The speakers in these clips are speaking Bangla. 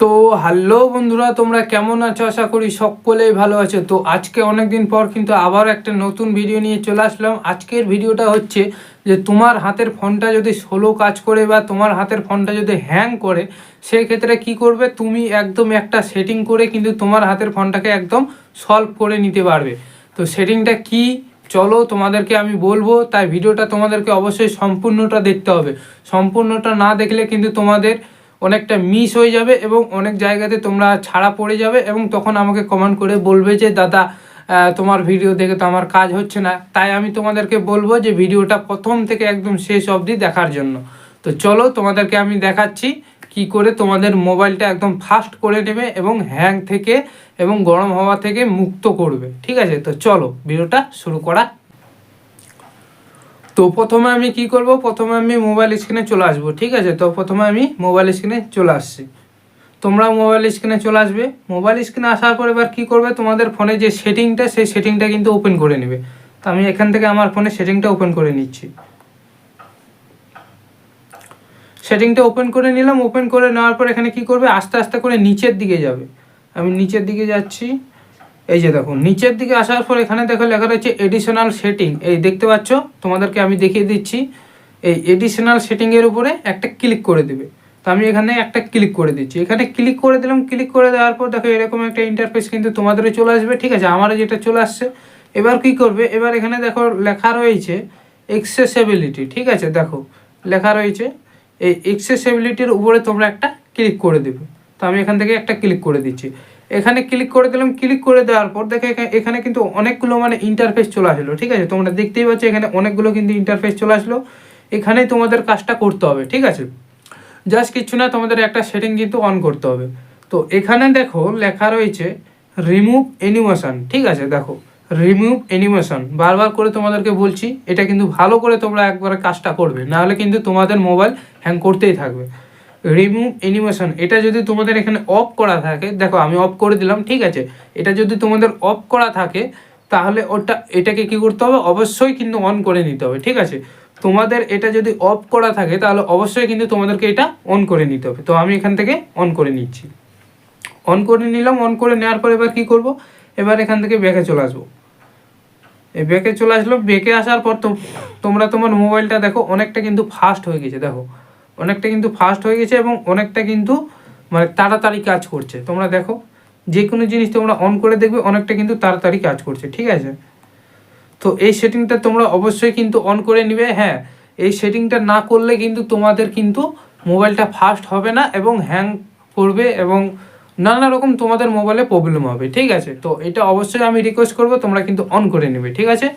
তো হ্যালো বন্ধুরা, তোমরা কেমন আছো? আশা করি সকলেই ভালো আছো। তো আজকে অনেক দিন পর কিন্তু আবার একটা নতুন ভিডিও নিয়ে চলে আসলাম। আজকের ভিডিওটা হচ্ছে যে, তোমার হাতের ফোনটা যদি সোলো কাজ করে বা তোমার হাতের ফোনটা যদি হ্যাং করে সেই ক্ষেত্রে কি করবে? তুমি একদম একটা সেটিং করে কিন্তু তোমার হাতের ফোনটাকে একদম সলভ করে নিতে পারবে। তো সেটিংটা কি? চলো তোমাদেরকে আমি বলব। তাই ভিডিওটা তোমাদেরকে অবশ্যই সম্পূর্ণটা দেখতে হবে। সম্পূর্ণটা না দেখলে কিন্তু তোমাদের অনেকটা মিস হয়ে যাবে এবং অনেক জায়গাতে তোমরা ছাড়া পড়ে যাবে এবং তখন আমাকে কমেন্ট করে বলবে যে, দাদা তোমার ভিডিও দেখে তো আমার কাজ হচ্ছে না। তাই আমি তোমাদেরকে বলব যে, ভিডিওটা প্রথম থেকে একদম শেষ অবধি দেখার জন্য। তো চলো তোমাদেরকে আমি দেখাচ্ছি কি করে তোমাদের মোবাইলটা একদম ফাস্ট করে নেবে এবং হ্যাং থেকে এবং গরম হওয়া থেকে মুক্ত করবে। ঠিক আছে? তো চলো ভিডিওটা শুরু করা তো প্রথমে আমি কি করব? প্রথমে আমি মোবাইল স্ক্রিনে চলে আসব, ঠিক আছে? তো প্রথমে আমি মোবাইল স্ক্রিনে চলে আসছি। তোমরা মোবাইল স্ক্রিনে চলে আসবে। মোবাইল স্ক্রিনে আসার পর এবার কী করবে? তোমাদের ফোনে যে সেটিংটা সেই সেটিংটা কিন্তু ওপেন করে নেবে। তো আমি এখান থেকে আমার ফোনে সেটিংটা ওপেন করে নিচ্ছি। সেটিংটা ওপেন করে নিলাম। ওপেন করে নেওয়ার পর এখানে কি করবে? আস্তে আস্তে করে নিচের দিকে যাবে। আমি নিচের দিকে যাচ্ছি। এই যে দেখো নিচের দিকে আসার পর এখানে দেখো লেখা রয়েছে এডিশনাল সেটিং এই দেখতে পাচ্ছ? তোমাদেরকে আমি দেখিয়ে দিচ্ছি। এই এডিশনাল সেটিংয়ের উপরে একটা ক্লিক করে দেবে। তো আমি এখানে একটা ক্লিক করে দিচ্ছি। এখানে ক্লিক করে দিলাম ক্লিক করে দেওয়ার পর দেখো এরকম একটা ইন্টারফেস কিন্তু তোমাদেরও চলে আসবে, ঠিক আছে? আমারও যেটা চলে আসছে। এবার কি করবে? এবার এখানে দেখো লেখা রয়েছে এক্সেসেবিলিটি ঠিক আছে? দেখো, লেখা রয়েছে এই এক্সেসেবিলিটির উপরে তোমরা একটা ক্লিক করে দেবে। তো আমি এখান থেকে একটা ক্লিক করে দিচ্ছি। এখানে ক্লিক করে দিলাম ক্লিক করে দেওয়ার পর দেখে এখা- এখানে কিন্তু অনেকগুলো মানে ইন্টারফেস চলে আসলো, ঠিক আছে? তোমরা দেখতেই পাচ্ছ এখানে অনেকগুলো কিন্তু ইন্টারফেস চলে আসলো। এখানেই তোমাদের কাজটা করতে হবে, ঠিক আছে? জাস্ট কিছু না, তোমাদের একটা সেটিং কিন্তু অন করতে হবে। তো এখানে দেখো লেখা রয়েছে রিমুভ অ্যানিমেশন ঠিক আছে? দেখো রিমুভ অ্যানিমেশন বারবার করে তোমাদেরকে বলছি, এটা কিন্তু ভালো করে তোমরা একবারে কাজটা করবে, নাহলে কিন্তু তোমাদের মোবাইল হ্যাং করতেই থাকবে। রিমুভ অ্যানিমেশন এটা যদি তোমাদের এখানে অফ করা থাকে, দেখো আমি অফ করে দিলাম, ঠিক আছে? এটা যদি তোমাদের অফ করা থাকে, তাহলে ওটা, এটাকে কি করতে হবে? অবশ্যই কিন্তু অন করে নিতে হবে, ঠিক আছে? তোমাদের এটা যদি অফ করা থাকে, তাহলে অবশ্যই কিন্তু তোমাদেরকে এটা অন করে নিতে হবে। তো আমি এখান থেকে অন করে নিচ্ছি। অন করে নিলাম অন করে নেওয়ার পর এবার কি করব? এবার এখান থেকে ব্যাকে চলে আসব। এই ব্যাকে চলে আসলো ব্যাকে আসার পর তোমরা তোমার মোবাইলটা দেখো, অনেকটা কিন্তু ফাস্ট হয়ে গেছে, দেখো। অনেকটা কিন্তু ফাস্ট হয়ে গেছে এবং অনেকটা কিন্তু মানে তাড়াতাড়ি কাজ করছে। তোমরা দেখো যে কোনো জিনিস তোমরা অন করে দেখবে, অনেকটা কিন্তু তাড়াতাড়ি কাজ করছে, ঠিক আছে? তো এই সেটিংটা তোমরা অবশ্যই কিন্তু অন করে নিবে হ্যাঁ। এই সেটিংটা না করলে কিন্তু তোমাদের কিন্তু মোবাইলটা ফাস্ট হবে না এবং হ্যাং করবে এবং নানা রকম তোমাদের মোবাইলে প্রবলেম হবে, ঠিক আছে? তো এটা অবশ্যই আমি রিকোয়েস্ট করব, তোমরা কিন্তু অন করে নেবে, ঠিক আছে?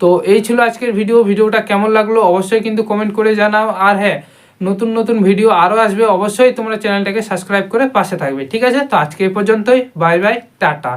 তো এই ছিল আজকের ভিডিও ভিডিওটা কেমন লাগল অবশ্যই কিন্তু কমেন্ট করে জানাও। আর হ্যাঁ নতুন নতুন ভিডিও আরও আসবে, অবশ্যই তোমরা চ্যানেলটাকে সাবস্ক্রাইব করে পাশে থাকবে। ঠিক আছে? তো আজকে এই পর্যন্তই। Bye bye tata.